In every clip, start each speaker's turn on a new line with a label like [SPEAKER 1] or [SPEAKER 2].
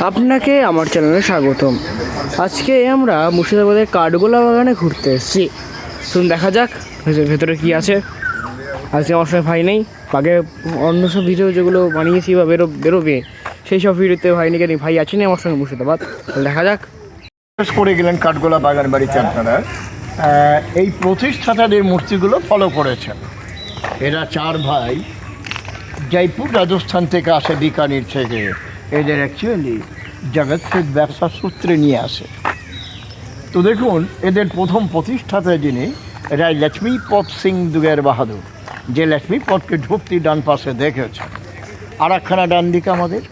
[SPEAKER 1] আপনাকে আমার চ্যানেলে স্বাগতম। আজকে আমরা মুর্শিদাবাদের কাঠগোলা বাগানে ঘুরতে এসেছি। শুনুন দেখা যাক ভেতরে- কি আছে। আজকে আমার সঙ্গে ভাই নেই। আগে অন্য সব ভিডিও যেগুলো বানিয়েছি বা বেরো বেরোবে, সেই সব ভিডিওতে ভাই নেই ভাই আছেন আমার সঙ্গে মুর্শিদাবাদ? দেখা যাক।
[SPEAKER 2] করে গেলেন কাঠগোলা বাগান বাড়িতে আপনারা। এই প্রতিষ্ঠাতাদের মূর্তিগুলো ফলো করেছেন। এরা চার ভাই। জয়পুর রাজস্থান থেকে আসে বিকানির থেকে। এদের অ্যাকচুয়ালি জগৎ ব্যবসা সূত্রে নিয়ে আসে। তো দেখুন, এদের প্রথম প্রতিষ্ঠাতা যিনি এরা লক্ষ্মীপদ সিং দুগের বাহাদুর, যে লক্ষ্মীপদকে ঢুকতি ডান পাশে দেখেছেন। আর একখানা ডান দিকে আমাদের,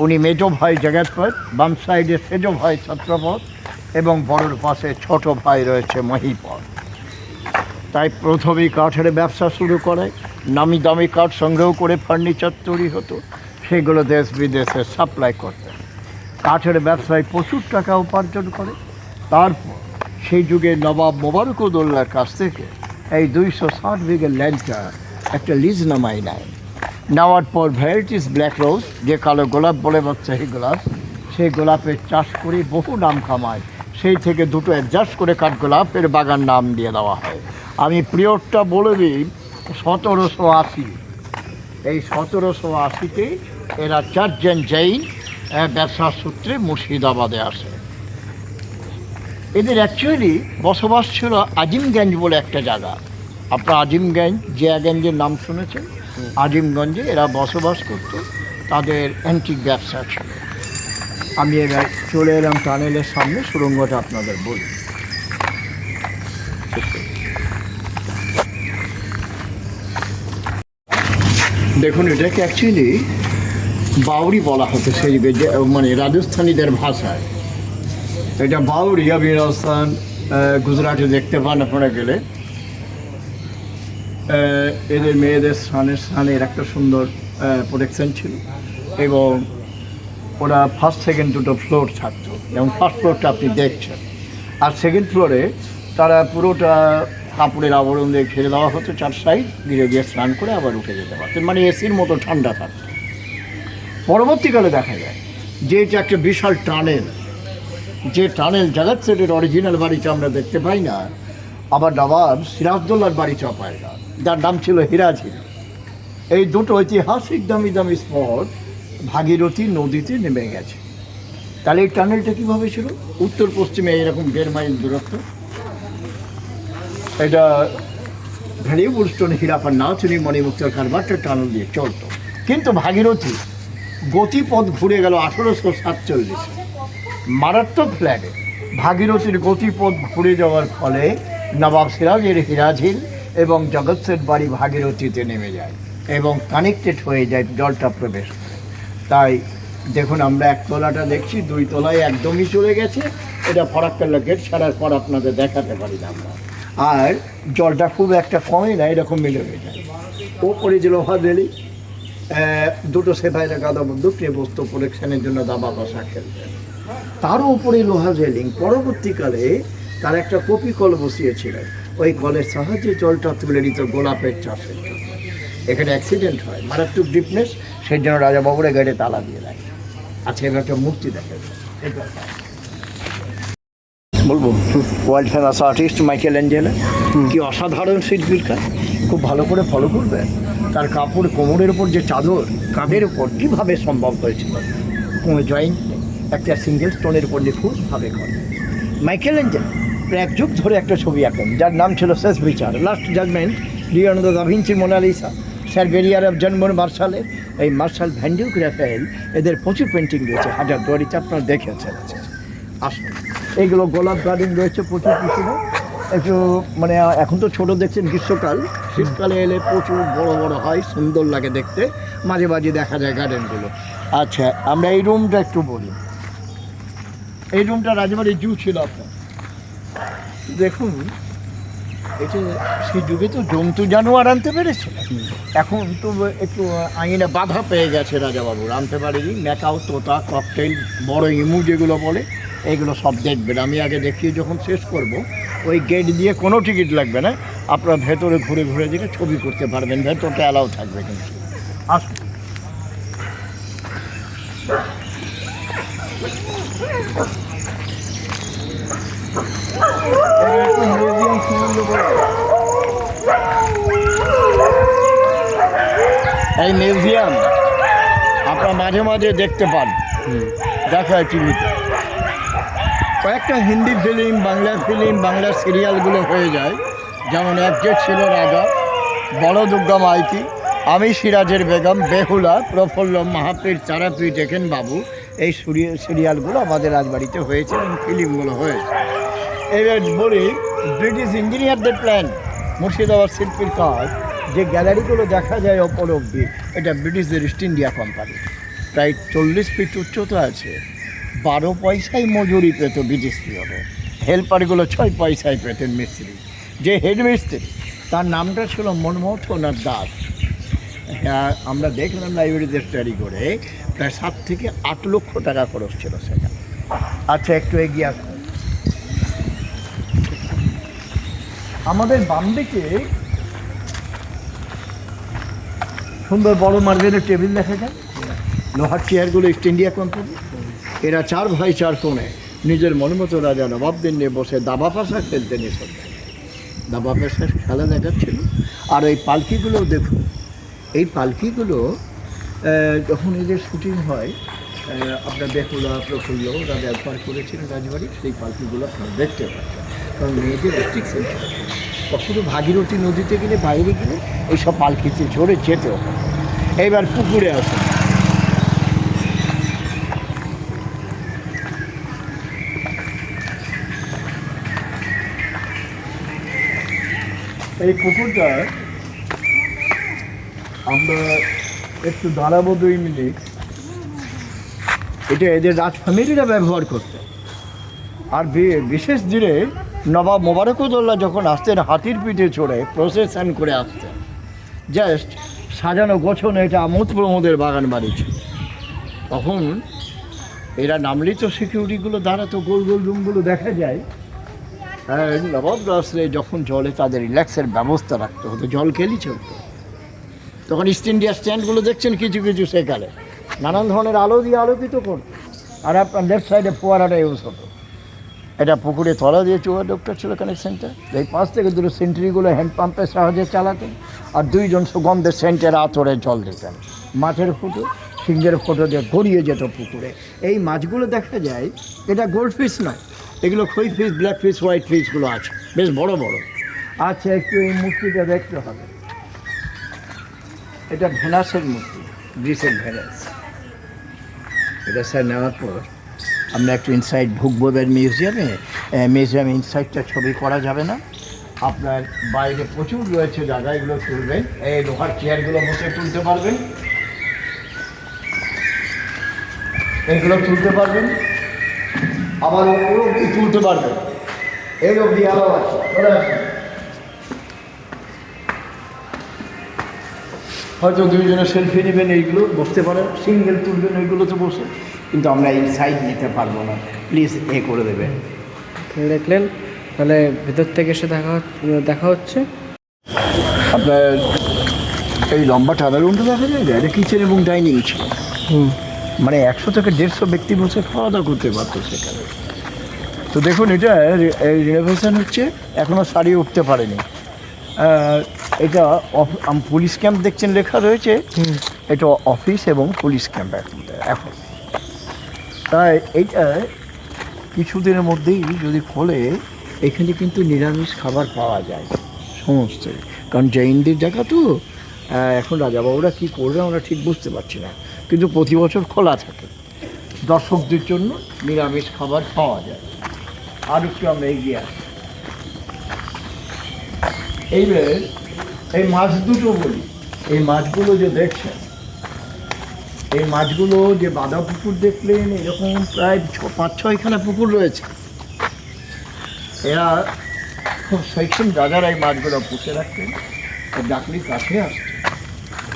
[SPEAKER 2] উনি মেজো ভাই জগৎপদ, বাম সাইডে সেজো ভাই ছত্রপদ, এবং বড়োর পাশে ছোট ভাই রয়েছে মহিপদ। তাই প্রথমেই কাঠের ব্যবসা শুরু করে, নামি দামি কাঠ সংগ্রহ করে ফার্নিচার তৈরি হতো। সেগুলো দেশ বিদেশে সাপ্লাই করতেন কাঠের ব্যবসায় প্রচুর টাকা উপার্জন করে। তারপর সেই যুগে নবাব মোবারকুদৌল্লার কাছ থেকে এই দুইশো ষাট বিঘের ল্যান্ডটা একটা লিজ নামাই নেয়। নেওয়ার পর ভ্যারাইটিস ব্ল্যাক রোজ, যে কালো গোলাপ বলে বাচ্চা এই গোলাপ, সেই গোলাপের চাষ করে বহু নাম কামায়। সেই থেকে দুটো অ্যাডজাস্ট করে কাঠগোলাপের বাগান নাম দিয়ে দেওয়া হয়। আমি পিরিয়ডটা বলে দিই, সতেরোশো আশি। এই সতেরোশো আশিতে এরা চারজন জৈন ব্যবসার সূত্রে মুর্শিদাবাদে আসে। এদের অ্যাকচুয়ালি বসবাস ছিল আজিমগঞ্জ বলে একটা জায়গা। আপনার আজিমগঞ্জ জিয়াগঞ্জের নাম শুনেছেন? আজিমগঞ্জে এরা বসবাস করত তাদের অ্যান্টিক ব্যবসা ছিল। আমি এবার চলে এলাম টানেলের সামনে সুড়ঙ্গটা আপনাদের বলি। দেখুন এটাকে অ্যাকচুয়ালি বাউরি বলা হতো সেই মানে রাজস্থানীদের ভাষায়। এটা বাউরি আপনি রাজস্থান গুজরাটে দেখতে পান আপনারা গেলে। এদের মেয়েদের স্নানের স্নানের একটা সুন্দর প্রোটেকশন ছিল। এবং ওরা ফার্স্ট সেকেন্ড দুটো ফ্লোর থাকতো যেমন ফার্স্ট ফ্লোরটা আপনি দেখছেন। আর সেকেন্ড ফ্লোরে তারা পুরোটা কাপড়ের আবরণ দিয়ে ঘিরে দেওয়া হতো চার সাইড ধীরে ধীরে স্নান করে আবার উঠে যেতে পারতেন। মানে এসির মতো ঠান্ডা থাকতো। পরবর্তীকালে দেখা যায় যে এটা একটা বিশাল টানেল, যে টানেল জগৎ সেটের অরিজিনাল বাড়িটা আমরা দেখতে পাই না, আবার নবাব সিরাজদৌল্লার বাড়িটা পাই না, যার নাম ছিল হিরাঝির এই দুটো ঐতিহাসিক দামি দামি স্পট ভাগীরথী নদীতে নেমে গেছে। তাহলে এই টানেলটা কীভাবে ছিল উত্তর পশ্চিমে এরকম দেড় মাইল দূরত্ব। এটা ভ্যালিউবল স্টোন হীরাপার নাচুনি মণিমুক্তার কারবারটা টানেল দিয়ে চলতো। কিন্তু ভাগীরথী গতিপথ ঘুরে গেল আঠেরোশো সাতচল্লিশে। মারাত্মক ফ্ল্যাটে ভাগীরথীর গতিপথ ঘুরে যাওয়ার ফলে নবাব সিরাজের হিরাঝিল এবং জগৎ সেট বাড়ি ভাগীরথীতে নেমে যায় এবং কানেক্টেড হয়ে যায় জলটা প্রবেশ। তাই দেখুন আমরা এক তলাটা দেখছি দুই তলায় একদমই চলে গেছে। এটা ফরাক্কাল্লা গেট ছাড়ার পর আপনাদের দেখাতে পারি না আমরা। আর জলটা খুব একটা কমে না এরকম মিলে হয়ে যায়। ওপরে যে লোহা আহ, দুটো সেফাইরা গাদা বন্দুক নিয়ে বস্তু প্রোটেকশনের জন্য দাবা বাসা খেলতেন তারও উপরে লোহা রেলিং পরবর্তীকালে তার একটা কপি কল বসিয়েছিলেন। ওই কলের সাহায্যে জলটা তুলে নিত গোলাপের চাষের জন্য। এখানে অ্যাক্সিডেন্ট হয় মারাত্মক ডিপনেস সেই জন্য রাজা রাজাবাবুরা গাড়ি তালা দিয়ে দেয়। আচ্ছা এবার একটা মূর্তি দেখা বলব world famous artist Michelangelo কি অসাধারণ শিল্পীর কাজ। খুব ভালো করে ফলো করবেন তার কাপড় কোমরের উপর যে চাদর, কাঁধের উপর কীভাবে সম্ভব হয়েছিল? কোনো জয়েন্ট একটা সিঙ্গেল স্টোনের উপর নিখুঁতভাবে করে। মাইকেল অ্যাঞ্জেল প্রায় এক যুগ ধরে একটা ছবি আঁকেন, যার নাম ছিল শেষ বিচার last judgment Leonardo da Vinci Mona Lisa, sir barrier অফ জন্মন মার্শালের এই মার্শাল ভ্যান্ডিউক রাফেল এদের প্রচুর পেন্টিং রয়েছে, হাজার দুয়ারিতে আপনারা দেখেছেন। আসুন এইগুলো গোলাপ গার্ডেন রয়েছে প্রচুর পিছনে একটু মানে এখন তো ছোট দেখছেন গ্রীষ্মকাল। শীতকালে এলে প্রচুর বড় বড় হয়, সুন্দর লাগে দেখতে। মাঝে মাঝে দেখা যায় গার্ডেনগুলো আচ্ছা আমরা এই রুমটা একটু বলি। এই রুমটা রাজবাড়ি জু ছিল আপনার। দেখুন এটা সেই যুগে তো জন্তু জানোয়ার আনতে পেরেছে। এখন তো একটু আইনে বাধা পেয়ে গেছে রাজাবাবুর। আনতে পারেনি, ম্যাকাও, তোতা, ককটেল, বড় ইমু যেগুলো বলে, এগুলো সব দেখবেন। আমি আগে দেখিয়ে যখন শেষ করব ওই গেট দিয়ে কোনো টিকিট লাগবে না। আপনারা ভেতরে ঘুরে ঘুরে দিলে ছবি করতে পারবেন ভেতরটা অ্যালাও থাকবে কিন্তু। আসুন। এই মিউজিয়াম আপনারা মাঝে মাঝে দেখতে পান। দেখা টিভিতে কয়েকটা হিন্দি ফিল্ম বাংলা ফিল্ম বাংলা সিরিয়ালগুলো হয়ে যায়। যেমন এক যে ছিল রাজা, বড় দুর্গা মাইতি, আমি সিরাজের বেগম, বেহুলা প্রফুল্ল মাহাপীর তারাপীঠ এখেন বাবু। এই সুরি- সিরিয়ালগুলো আমাদের রাজবাড়িতে হয়েছে এবং ফিল্মগুলো হয়েছে। এবার বলি ব্রিটিশ ইঞ্জিনিয়ারদের প্ল্যান মুর্শিদাবাদ শিল্পীর কাজ। যে গ্যালারিগুলো দেখা যায় অপর অব্দি এটা ব্রিটিশদের ইস্ট ইন্ডিয়া কোম্পানি প্রায় চল্লিশ ফিট উচ্চতা আছে। বারো পয়সায় মজুরি পেত ব্রিটিশ পিরিয়ডে হেল্পারগুলো ছয় পয়সায় পেতেন মিস্ত্রি। যে হেড মিস্ত্রি তার নামটা ছিল মনমোহনাথ দাস। হ্যাঁ আমরা দেখলাম লাইব্রেরিতে স্টাডি করে, প্রায় সাত থেকে আট লক্ষ টাকা খরচ ছিল সেখানে আচ্ছা একটু এগিয়ে আসুন আমাদের বাম দিকে সুন্দর বড় মার্বেলের টেবিল দেখা যায়। লোহার চেয়ারগুলো ইস্ট ইন্ডিয়া কোম্পানি এরা চার ভাই, চার কোণে নিজের মনমতো রাজা নবাবদের নিয়ে বসে দাবা পাশা খেলতেন এসব দাবা পাশা খেলা দেখাচ্ছিল। আর এই পালকিগুলো দেখুন এই পালকিগুলো যখন এদের শুটিং হয় আপনার বেহুলা, প্রফুল্ল ওরা ব্যবহার করেছিলেন রাজবাড়ি, সেই পালকিগুলো আপনারা দেখতে পাচ্ছেন কারণ মেয়েদের রেস্ট্রিকশন কখনো ভাগীরথী নদীতে গেলে, বাইরে গেলে, এইসব পালকিতে চড়ে যেতে হবে এইবার পুকুরে আসুন। এই পুকুরটা আমরা একটু দাঁড়াবো দুই মিনিট। এটা এদের রাজ ফ্যামিলিরা ব্যবহার করতে আর বিশেষ দিনে নবাব মোবারকুদুল্লাহ যখন আসতেন, হাতির পিঠে চড়ে প্রসেশন করে আসতেন। জাস্ট সাজানো গোছনে এটা আমোদ প্রমোদের বাগান বাড়ি ছিল। তখন এরা নামলেই তো সিকিউরিটিগুলো দাঁড়াতো গোল গোল রুমগুলো দেখা যায়। নবাব রাসরে যখন জলে তাদের রিল্যাক্সের ব্যবস্থা রাখতে হতো জল খেলি চলতো তখন ইস্ট ইন্ডিয়া স্ট্যান্ডগুলো দেখছেন কিছু কিছু সেখানে। নানান ধরনের আলো দিয়ে আলোকিত করতো আর আপনার লেফট সাইডে ফোয়ারাটা ইউজ হতো এটা পুকুরে তলা দিয়ে চুয়া ডক্টর ছিল কানেকশনটা এই পাশ থেকে দুটো সেন্ট্রিগুলো হ্যান্ড পাম্পের সাহায্যে চালাতেন। আর দুইজন সুগন্ধের সেন্টের আতরে জল দিতেন। মাছের ফুটো, সিংহের ফটো দিয়ে গড়িয়ে যেত পুকুরে। এই মাছগুলো দেখা যায়, এটা গোল্ড ফিশ নয়। এগুলো খই ফিশ ব্ল্যাক ফিশ হোয়াইট ফিশগুলো আছে। বেশ বড় বড়। আচ্ছা একটু এই মূর্তিটা দেখতে হবে। এটা ভেনাসের মূর্তি, গ্রিসের ভেনাস। এটা স্যার নেওয়ার পর আমরা একটু ইনসাইড ঢুকবো মিউজিয়ামে মিউজিয়ামে ইনসাইডটা ছবি করা যাবে না। আপনার বাইরে প্রচুর রয়েছে জায়গা, এগুলো তুলবেন। এই লোহার চেয়ারগুলো বসে তুলতে পারবেন। এগুলো তুলতে পারবেন। আবার ওগুলো অব্দি তুলতে পারবে এই অবধি আরও আছে। হয়তো দুইজনে সেলফি নেবেন এইগুলো বসতে পারেন সিঙ্গেল তুলবেন ওইগুলোতে বসে। কিন্তু আমরা এই সাইড নিতে পারব না। প্লিজ এ করে দেবেন।
[SPEAKER 1] দেখলেন। তাহলে ভেতর থেকে এসে দেখা হচ্ছে- দেখা হচ্ছে।
[SPEAKER 2] আপনার এই লম্বা টানা রুমটা দেখা যায়? এটা কিচেন এবং ডাইনিং ছিল।
[SPEAKER 1] হুম।
[SPEAKER 2] মানে একশো থেকে দেড়শো ব্যক্তি বসে খাওয়া দাওয়া করতে পারতো সেখানে। তো দেখুন এটা রিনোভেশন হচ্ছে এখনও সারিয়ে উঠতে পারেনি। এটা পুলিশ ক্যাম্প দেখছেন লেখা রয়েছে? এটা অফিস এবং পুলিশ ক্যাম্প এখন এখন। তাই এইটা কিছুদিনের মধ্যেই যদি খোলে এখানে কিন্তু নিরামিষ খাবার পাওয়া যায়। সমস্ত। কারণ জৈনদের জায়গা তো এখন রাজাবাবুরা কী করবে আমরা ঠিক বুঝতে পারছি না। কিন্তু প্রতি বছর খোলা থাকে। দর্শকদের জন্য নিরামিষ খাবার পাওয়া যায়। আর একটু আমরা এগিয়ে আসি। এইবার এই মাছ দুটো বলি। এই মাছগুলো যে দেখছেন, এই মাছগুলো যে বাঁধা পুকুর দেখলেন, এরকম প্রায় ছ, পাঁচ, ছয়খানা পুকুর রয়েছে। এরা খুব শৈক্ষণ রাজারা এই মাছগুলো পুষে রাখতেন। আর ডাকলির কাছে আসতেন।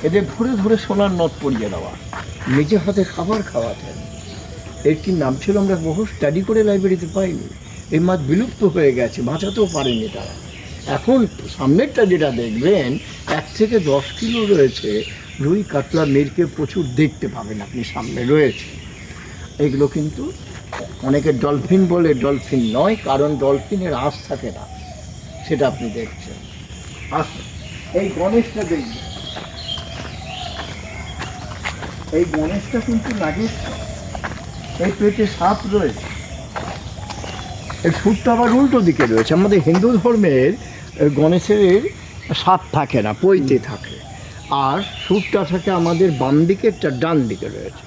[SPEAKER 2] এদের ধরে ধরে সোনার নথ পরিয়ে দেওয়া। নিজে হাতে খাবার খাওয়াতেন এর কি নাম ছিল আমরা বহু স্টাডি করে লাইব্রেরিতে পাইনি? এই মাছ বিলুপ্ত হয়ে গেছে, বাঁচাতেও পারেনি তারা। এখন সামনেরটা যেটা দেখবেন, এক থেকে দশ কিলো রয়েছে রুই, কাতলা, মেরকে প্রচুর দেখতে পাবেন আপনি সামনে রয়েছে। এগুলো কিন্তু অনেকে ডলফিন বলে ডলফিন নয়, কারণ ডলফিনের আঁশ থাকে না। সেটা আপনি দেখছেন। আসুন, এই গণেশটা দেখবেন এই গণেশটা কিন্তু নাগেশ এই পেটে সাপ রয়েছে। এই সুরটা আবার উল্টো দিকে রয়েছে। আমাদের হিন্দু ধর্মের গণেশের সাপ থাকে না, পৈতে থাকে। আর সুরটা থাকে আমাদের বাম দিকে একটা ডান দিকে রয়েছে।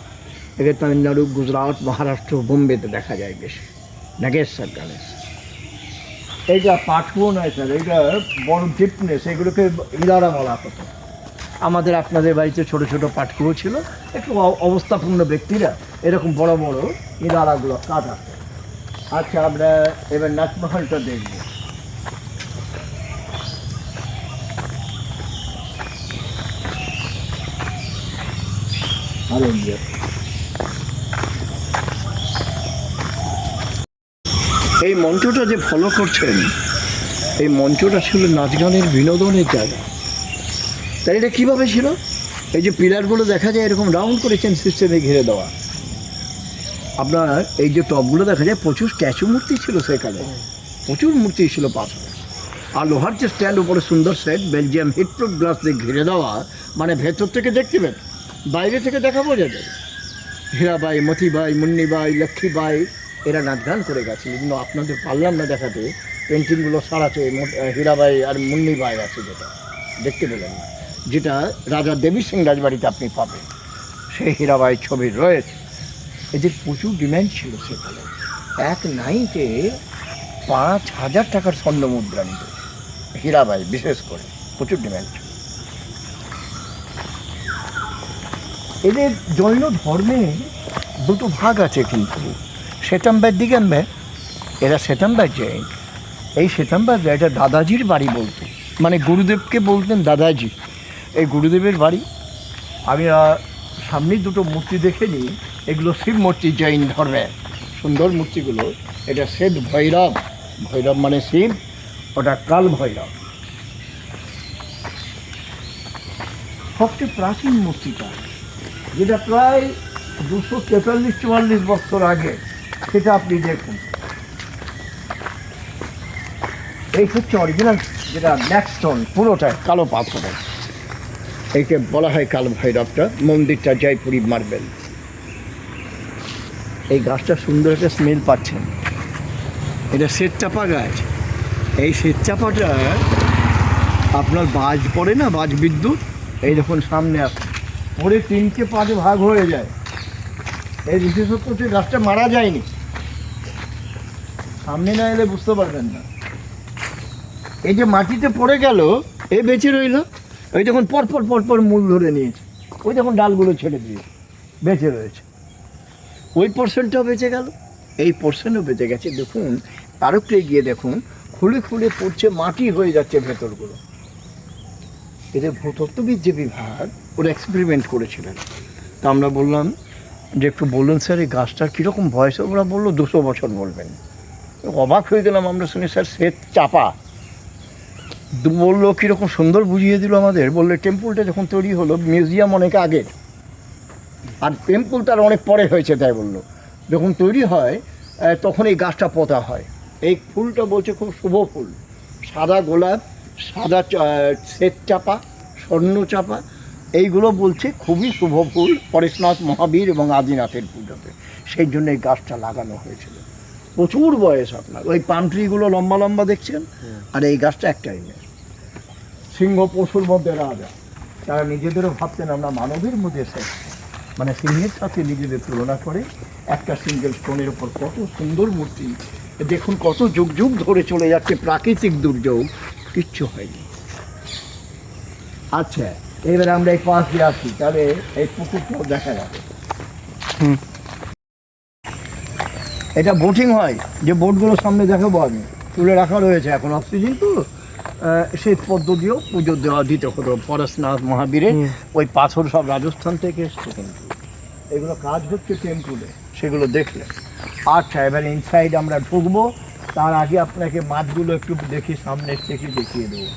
[SPEAKER 2] একে তামিলনাড়ু, গুজরাট, মহারাষ্ট্র, বোম্বেতে দেখা যায় বেশি। নাগেশ্বর, গণেশ। এইটা পাঠকুয়ো নয় স্যার। এইটা বড় ডিপনেস এগুলোকে ইলারা বলা হতো। আমাদের আপনাদের বাড়িতে ছোট ছোট পাটকুয়ো ছিল। একটু অবস্থাপূর্ণ ব্যক্তিরা এরকম বড় বড় ইলারাগুলো কাটাতো আচ্ছা আমরা এবার নাচমহলটা দেখব। ইয়ে। এই মঞ্চটা যে ফলো করছেন, এই মঞ্চটা ছিল নাচ গানের বিনোদনের জায়গা। তাই এটা কীভাবে ছিল? এই যে পিলারগুলো দেখা যায় এরকম রাউন্ড করেছেন সিস্টেমে ঘিরে দেওয়া। আপনার এই যে টপগুলো দেখা যায়, প্রচুর স্ট্যাচু মূর্তি ছিল সেখানে। প্রচুর মূর্তি ছিল পাথর আর লোহার যে স্ট্যান্ড উপরে সুন্দর সেট বেলজিয়াম হিটপ্রুফ গ্লাস দিয়ে ঘিরে দেওয়া মানে ভেতর থেকে দেখতে পেন বাইরে থেকে দেখা বোঝা যায়। হীরাবাই, মতিবাই, মুন্নিবাই, লক্ষ্মীবাই, এরা নাচ গান করে গেছে। কিন্তু আপনাদের পারলাম না দেখাতে পেন্টিংগুলো সারাতে হীরাবাই আর মুন্নিবাই আছে যেটা। দেখতে পেলেন না। যেটা রাজা দেবী সিং রাজবাড়িতে আপনি পাবেন। সেই হীরাবাই ছবি রয়েছে। এদের প্রচুর ডিম্যান্ড ছিল সেখানে। এক নাইটে পাঁচ হাজার টাকার স্বর্ণ মুদ্রা নিত। হীরাবাই বিশেষ করে প্রচুর ডিম্যান্ড ছিল। এদের জৈন ধর্মে দুটো ভাগ আছে কিন্তু। শ্বেতাম্বার দিগম্বার এরা শ্বেতাম্বার জৈন। এই শ্বেতাম্বার এটা দাদাজির বাড়ি বলতো। মানে গুরুদেবকে বলতেন দাদাজি। এই গুরুদেবের বাড়ি। আমি আহ, সামনেই দুটো মূর্তি দেখে নিই। এগুলো শিব মূর্তি জৈন ধর্মের। সুন্দর মূর্তিগুলো। এটা শ্বেত ভৈরব। ভৈরব মানে শিব ওটা কাল ভৈরব। সবচেয়ে প্রাচীন মূর্তিটা যেটা প্রায় দুশো তেতাল্লিশ চুয়াল্লিশ বছর আগে সেটা আপনি দেখুন। এই হচ্ছে অরিজিনাল যেটা ব্ল্যাক স্টোন পুরোটাই কালো পাথরের। এইকে বলা হয় কাল ভৈরবটা মন্দিরটা জয়পুরি মার্বেল। এই গাছটা সুন্দর একটা স্মেল পাচ্ছেন এটা শ্বেতচাপা গাছ। এই শ্বেতচাপাটা আপনার বাজ পড়ে না, বাজ বিদ্যুৎ? এই যখন সামনে আসে পরে তিনটে পাঁচে ভাগ হয়ে যায়। এই বিশেষত্ব হচ্ছে গাছটা মারা যায়নি। সামনে না এলে বুঝতে পারবেন না। এই যে মাটিতে পড়ে গেল, এ বেঁচে রইল। ওই যখন পরপর পরপর মূল ধরে নিয়েছে, ওই যখন ডালগুলো ছেড়ে দিয়েছে বেঁচে রয়েছে, ওই পোর্শনটাও বেঁচে গেল। এই পোর্শনও বেঁচে গেছে। দেখুন আরেকটু গিয়ে দেখুন, খুলে খুলে পড়ছে, মাটি হয়ে যাচ্ছে ভেতরগুলো। এদের ভূতত্ত্ববিদ যে বিভাগ, ওরা এক্সপেরিমেন্ট করেছিলেন। তা আমরা বললাম যে, একটু বললেন স্যার, এই গাছটার কীরকম বয়স? ওরা বলল, দুশো বছর বলবেন। অবাক হয়ে গেলাম আমরা শুনি, স্যার শ্বেত চাপা। বলল কীরকম সুন্দর বুঝিয়ে দিল আমাদের। বললে টেম্পলটা যখন তৈরি হলো মিউজিয়াম অনেক আগের। আর টেম্পল তার অনেক পরে হয়েছে তাই বলল। যখন তৈরি হয় তখন এই গাছটা পোতা হয়। এই ফুলটা বলছে খুব শুভ ফুল। সাদা গোলাপ সাদা চ- শ্বেত চাপা স্বর্ণ চাপা এইগুলো বলছে খুবই শুভ ফুল পরেশনাথ মহাবীর এবং আদিনাথের পুজোতে। সেই জন্য এই গাছটা লাগানো হয়েছিল। প্রচুর বয়স আপনার। ওই পাম ট্রিগুলো লম্বা লম্বা দেখছেন? আর এই গাছটা একটাই নেই। সিংহ পশুর মধ্যে রাজা। তারা নিজেদেরও ভাবতেন আমরা মানবের মধ্যে শেষ মানে সিংহের সাথে নিজেদের তুলনা করে একটা সিঙ্গেল স্টোনের উপর কত সুন্দর মূর্তি। দেখুন কত যুগ যুগ ধরে চলে যাচ্ছে প্রাকৃতিক দুর্যোগ কিচ্ছু হয়নি। আচ্ছা এবার আমরা এই পাশ দিয়ে আসি তাহলে এই পুকুরটাও দেখা যাবে। এটা বোটিং হয় যে বোটগুলো সামনে দেখাবো আমি। তুলে রাখা রয়েছে এখন অক্সিজেন তো। সেই পদ্ধতিও পুজো দেওয়া দিতে হতো। পরশনাথ মহাবীরের ওই পাথর সব রাজস্থান থেকে এসছে কিন্তু। এগুলো কাজ হচ্ছে টেম্পুলে সেগুলো দেখলে। আচ্ছা এবার ইনসাইড আমরা ঢুকবো তার আগে আপনাকে মাছগুলো একটু দেখি সামনে থেকে দেখিয়ে দেবো।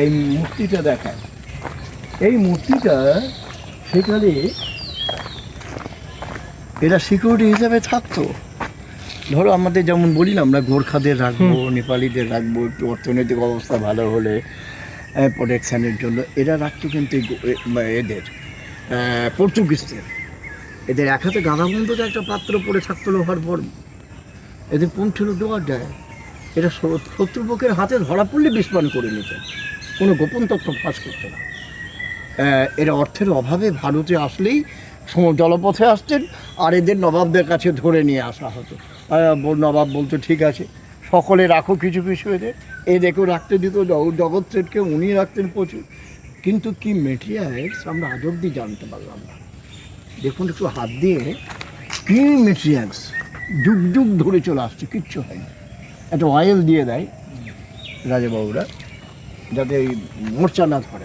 [SPEAKER 2] এই মূর্তিটা দেখায়। এই মূর্তিটা সেখানে এরা সিকিউরিটি হিসাবে থাকতো। ধরো আমাদের যেমন বলি না আমরা গোর্খাদের রাখব নেপালিদের রাখব একটু অর্থনৈতিক অবস্থা ভালো হলে প্রোটেকশানের জন্য। এরা রাখতো কিন্তু এদের পর্তুগিজদের। এদের এক হাতে গাঁদা বন্ধুর একটা পাত্র পড়ে থাকতো লোহার পর এদের কোন ছিল দেওয়ার যায় এরা শত্রু- শত্রুপক্ষের হাতে ধরা পড়লে বিস্ফোরণ করে নিতেন। কোনো গোপন তথ্য ফাঁস করতো না। এরা অর্থের অভাবে ভারতে আসলেই জলপথে আসতেন আর এদের নবাবদের কাছে ধরে নিয়ে আসা হতো। নবাব বলতো, ঠিক আছে, সকলে রাখো কিছু কিছু এদের। এ এদেরকেও রাখতে দিত জগ- জগৎ সেটকে, উনি রাখতেন প্রচুর। কিন্তু কি মেটেরিয়ালস আমরা আজ অব্দি জানতে পারলাম না। দেখুন, একটু হাত দিয়ে, কি মেটেরিয়ালস যুগ যুগ ধরে চলে আসছে, কিচ্ছু হয়নি। একটা অয়েল দিয়ে দেয় রাজাবাবুরা, যাতে এই মোর্চা না ধরে।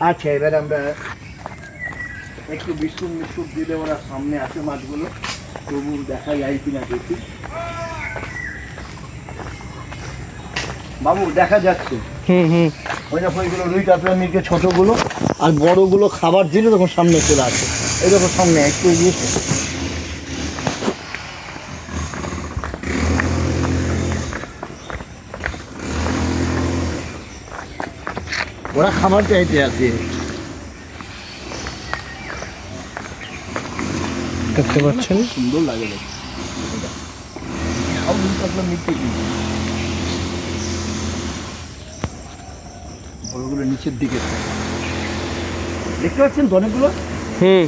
[SPEAKER 2] আচ্ছা এবার আমরা একটু বিস্কুট মিস্কুট দিলে ওরা সামনে আছে মাছগুলো। তবু দেখা যায় কিনা দেখি। বাবু দেখা যাচ্ছে।
[SPEAKER 1] হুম হুম।
[SPEAKER 2] ওই দেখো ওইগুলো রুই কাতলা মির্কে ছোটোগুলো আর বড়গুলো খাবার দিলে তখন সামনে চলে আসে। এই দেখো সামনে একটু এগিয়ে ওরা খাবার চাইতে আছে
[SPEAKER 1] দেখতে পাচ্ছেন।
[SPEAKER 2] সুন্দর লাগে বড়গুলো নিচের দিকে দেখতে পাচ্ছেন অনেকগুলো
[SPEAKER 1] হুম।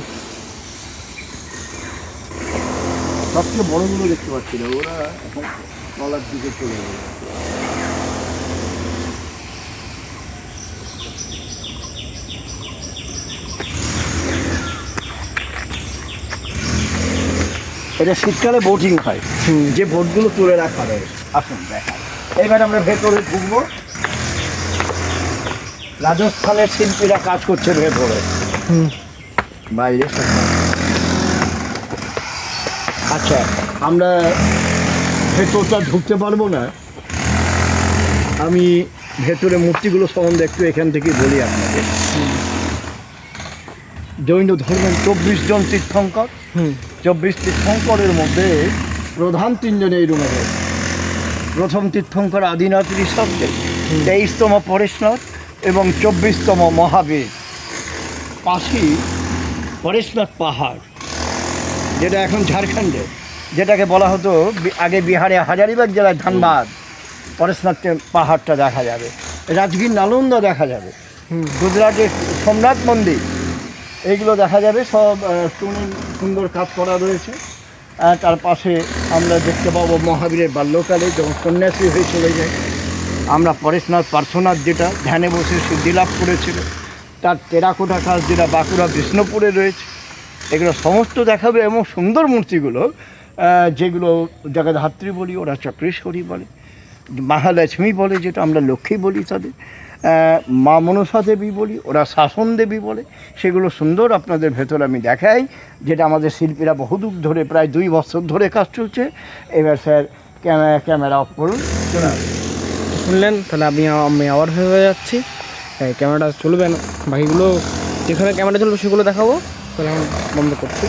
[SPEAKER 2] সবচেয়ে বড়গুলো দেখতে পাচ্ছি না। ওরা এখন তলার দিকে চলে গেল এটা শীতকালে বোটিং হয়। যে বোটগুলো তুলে রাখা রয়েছে। আসুন দেখা এবার আমরা ভেতরে ঢুকবো। রাজস্থানের শিল্পীরা কাজ করছে ভেতরে। বাইরে আচ্ছা আমরা ভেতরটা ঢুকতে পারব না। আমি ভেতরে মূর্তিগুলো সম্বন্ধে একটু এখান থেকে বলি আপনাদের। জৈন ধর্মের চব্বিশ জন তীর্থঙ্কর। চব্বিশ তীর্থঙ্করের মধ্যে প্রধান তিনজন এই রুমে রয়েছে। প্রথম তীর্থঙ্কর আদিনাথ ঋষভদেব তেইশতম পরেশনাথ এবং চব্বিশতম মহাবীর। পাশি পরেশনাথ পাহাড় যেটা এখন ঝাড়খণ্ডে যেটাকে বলা হতো আগে বিহারে হাজারিবাগ জেলায় ধানবাদ। পরেশনাথ পাহাড়টা দেখা যাবে। রাজগীর নালন্দা দেখা যাবে। গুজরাটের সোমনাথ মন্দির এইগুলো দেখা যাবে, সব স্টোনের সুন্দর কাজ করা রয়েছে। তার পাশে আমরা দেখতে পাবো মহাবীরের বাল্যকালে যখন সন্ন্যাসী হয়ে চলে যায়। আমরা পরেশনাথ পার্শ্বনাথ যেটা ধ্যানে বসে সিদ্ধি লাভ করেছিল, তার টেরাকোটা কাজ যেটা বাঁকুড়া বিষ্ণুপুরে রয়েছে। এগুলো সমস্ত দেখাবে এবং সুন্দর মূর্তিগুলো যেগুলো জগদ্ধাত্রী বলি, ওরা চক্রেশ্বরী বলে, মহালক্ষ্মী বলে, যেটা আমরা লক্ষ্মী বলি তাদের। মা মনসা দেবী বলি, ওরা শাসন দেবী বলে, সেগুলো সুন্দর আপনাদের ভেতর আমি দেখাই, যেটা আমাদের শিল্পীরা বহুদূর ধরে, প্রায় দুই বছর ধরে কাজ চলছে। এবার স্যার, ক্যামেরা ক্যামেরা অফ করুন।
[SPEAKER 1] শুনলেন, তাহলে আমি আমি আবার হয়ে যাচ্ছি। ক্যামেরাটা চলবে না, বাকিগুলো যেখানে ক্যামেরা চলবে সেগুলো দেখাবো, তাহলে আমি বন্ধ করছি।